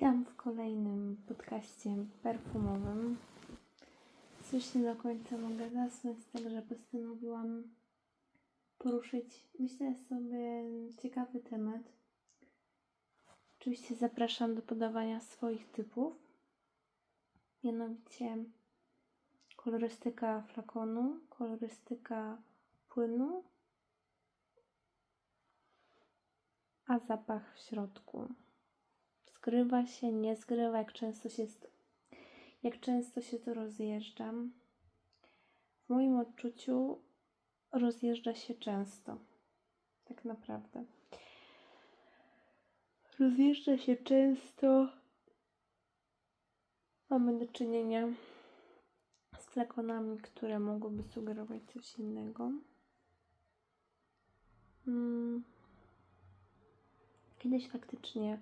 Witam w kolejnym podcaście perfumowym. Coś nie do końca mogę zasnąć, także postanowiłam poruszyć, myślę sobie, ciekawy temat. Oczywiście zapraszam do podawania swoich typów. Mianowicie kolorystyka flakonu, kolorystyka płynu, a zapach w środku zgrywa się, nie zgrywa, jak często się, jak często się to rozjeżdża. W moim odczuciu rozjeżdża się często, tak naprawdę. Rozjeżdża się często. Mamy do czynienia z flakonami, które mogłyby sugerować coś innego. Hmm. Kiedyś faktycznie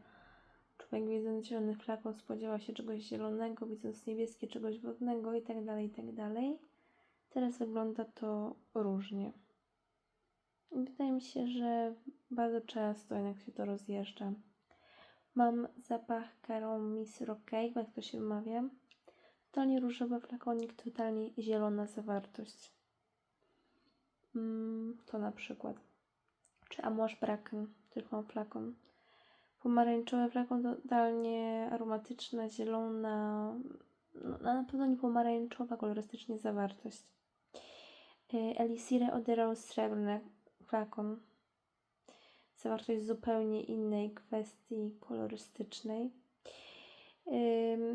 Człowiek widząc zielony flakon spodziewał się czegoś zielonego, widząc niebieskie czegoś wodnego i tak dalej, i tak. Teraz wygląda to różnie. Wydaje mi się, że bardzo często jednak się to rozjeżdża. Mam zapach Caron Miss Rockey, jak to się wymawia. Totalnie różowy flakonik, totalnie zielona zawartość. Mm, to na przykład. Czy Amouage Bracken, też mam flakon pomarańczowe flakon totalnie aromatyczna, zielona, no, na pewno nie pomarańczowa kolorystycznie zawartość. E, Elisire Odera Srebrne flakon. Zawartość zupełnie innej kwestii kolorystycznej.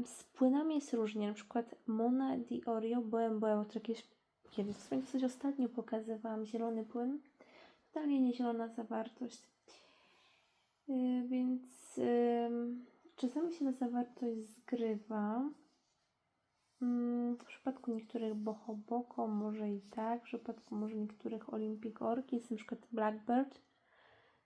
Z płynami jest różnie, na przykład Mona di Orio Boem, który jakieś kiedyś, w sumie dosyć ostatnio pokazywałam, zielony płyn, totalnie niezielona zawartość. Y, więc czasami się ta zawartość zgrywa. Mm, w przypadku niektórych Boho Boko może i tak, w przypadku może niektórych Olympic Orchid, na przykład Blackbird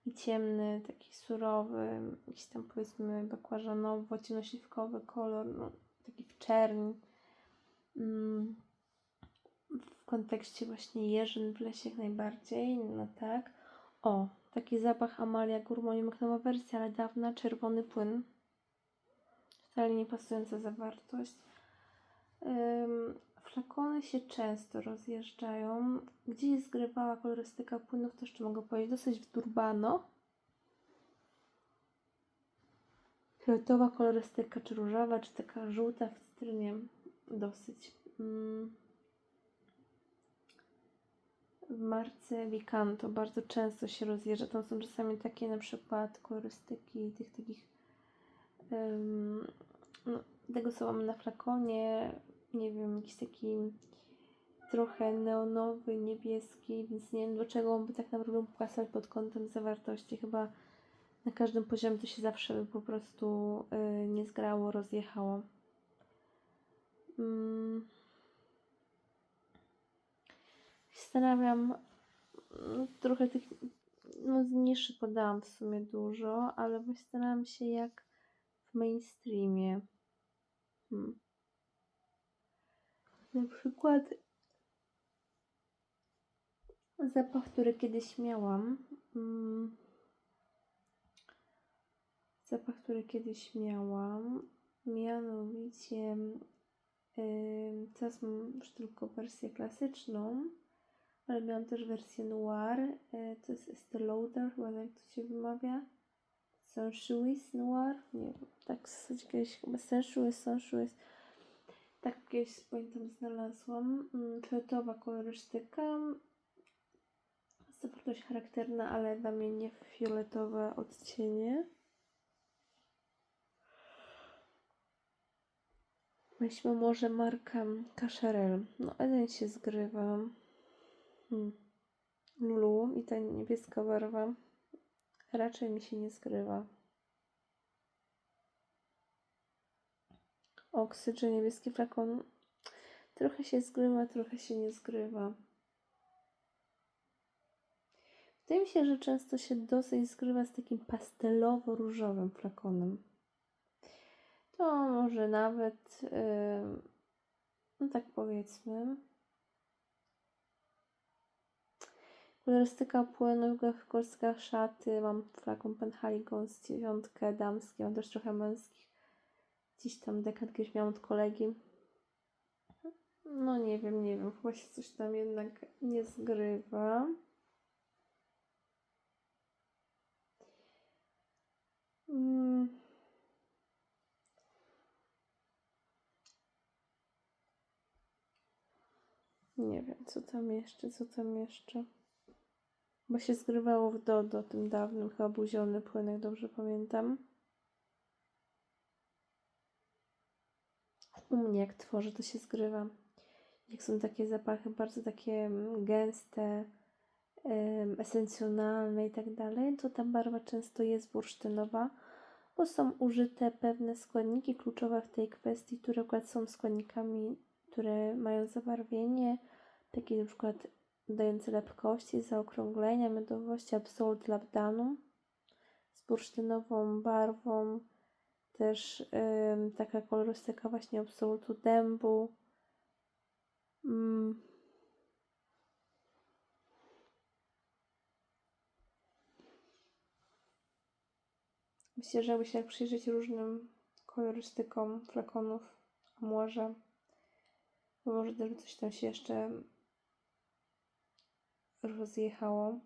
i ciemny, taki surowy, jakiś tam powiedzmy bakłażanowo, ciemnośliwkowy kolor, no, taki w czerni. Mm, w kontekście właśnie jeżyn w lesie jak najbardziej, no tak. O, Taki zapach Amalia Gourmand, nowa wersja, ale dawna, czerwony płyn. Totalnie niepasująca zawartość. Um, flakony się często rozjeżdżają. Gdzie jest zgrywała kolorystyka płynów, to jeszcze mogę powiedzieć, dosyć w Durbano. Fioletowa kolorystyka, czy różowa, czy taka żółta w cytrynie, dosyć. Mm w marce Vicanto bardzo często się rozjeżdża. Tam są czasami takie na przykład kolorystyki tych takich um, no, tego co mam na flakonie, nie wiem, jakiś taki trochę neonowy, niebieski, więc nie wiem do czego on by tak naprawdę pokazać pod kątem zawartości. Chyba na każdym poziomie to się zawsze by po prostu y, nie zgrało, rozjechało. Mm zastanawiam, no, trochę tych, no niszy podałam w sumie dużo, ale zastanawiam się jak w mainstreamie. Hmm. Na przykład zapach, który kiedyś miałam. Hmm. Zapach, który kiedyś miałam, mianowicie yy, teraz mam już tylko wersję klasyczną ale miałam też wersję noir, e, to jest Estée Lauder, chyba jak to się wymawia. Sensuous Noir, nie wiem, tak w zasadzie kiedyś chyba Sensuous, Sensuous. Tak kiedyś pamiętam znalazłam. Mm, fioletowa kolorystyka. Zawartość charakterna, ale dla mnie nie fioletowe odcienie. Weźmy może markę Cacharel. No, jeden się zgrywa. Hmm. Lulu i ta niebieska barwa raczej mi się nie zgrywa. Oksydżen, niebieski flakon trochę się zgrywa, trochę się nie zgrywa. Wydaje mi się, że często się dosyć zgrywa z takim pastelowo-różowym flakonem. To może nawet, yy, no tak powiedzmy, Kolorystyka płynów w kolskach szaty. Mam flakon Penhaligon z dziewiątkę damskie, mam też trochę męskich. Gdzieś tam dekan kiedyś miałam od kolegi. No nie wiem, nie wiem, chyba się coś tam jednak nie zgrywa. Mm. Nie wiem, co tam jeszcze, co tam jeszcze. Bo się zgrywało w Dodo, tym dawnym, chyba był zielony płyn, jak dobrze pamiętam. U mnie jak tworzę, to się zgrywa. Jak są takie zapachy bardzo takie mm, gęste, esencjonalne i tak dalej, to ta barwa często jest bursztynowa, bo są użyte pewne składniki kluczowe w tej kwestii, które akurat są składnikami, które mają zabarwienie, takie na przykład dające lepkości, zaokrąglenia, miodowości, absolut labdanum z bursztynową barwą, też ym, taka kolorystyka właśnie absolutu dębu. Mm. Myślę, że się jak przyjrzeć różnym kolorystykom flakonów, a może, bo może też coś tam się jeszcze rozjechało.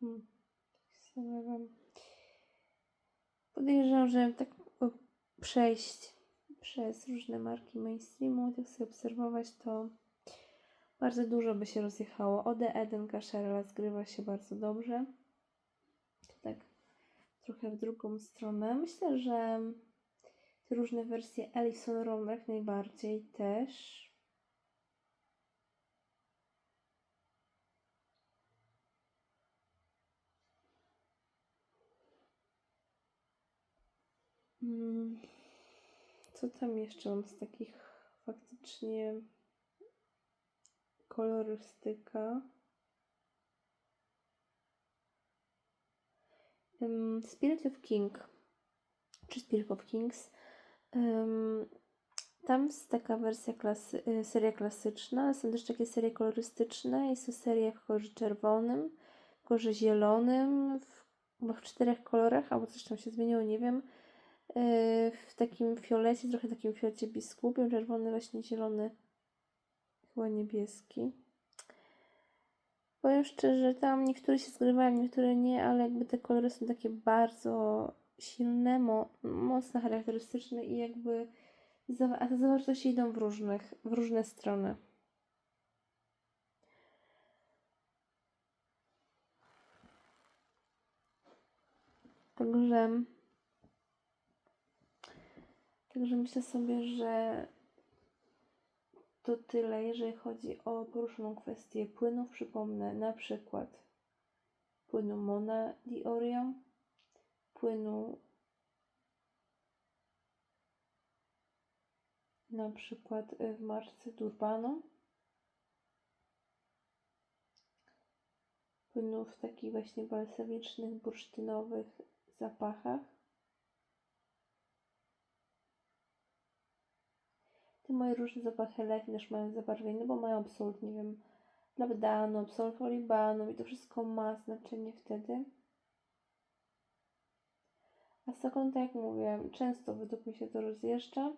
Hmm. Podejrzewam, że tak przejść przez różne marki mainstreamu, tak sobie obserwować, to bardzo dużo by się rozjechało. Ode Eden Kasherla zgrywa się bardzo dobrze. To tak trochę w drugą stronę. Myślę, że te różne wersje Ellison Rom jak najbardziej też. Mm, Co tam jeszcze mam z takich faktycznie kolorystyka? Spirit of King, czy Spirit of Kings. Tam jest taka wersja klasy, y, seria klasyczna, ale są też takie serie kolorystyczne. Jest to seria w kolorze czerwonym, w kolorze zielonym, w, w czterech kolorach, albo coś tam się zmieniło, nie wiem. Y, W takim fiolecie, trochę takim fiolecie biskupim, czerwony, właśnie zielony, chyba niebieski. Powiem szczerze, tam niektóre się zgrywają, niektóre nie, ale jakby te kolory są takie bardzo silne, mo mocno charakterystyczne i jakby a te zawartości idą w różnych, w różne strony. Także, także myślę sobie, że to tyle, jeżeli chodzi o poruszoną kwestię płynów. Przypomnę na przykład płynu Mona di Orio, płynu na przykład y, w marce Durbano, płynów w takich właśnie balsamicznych, bursztynowych zapachach. Te moje różne zapachy letnie też mają zabarwienie, bo mają absolut, nie wiem, labdanu, absolut olibanu i to wszystko ma znaczenie wtedy. A sekund, tak jak mówię, często według mnie się to rozjeżdża.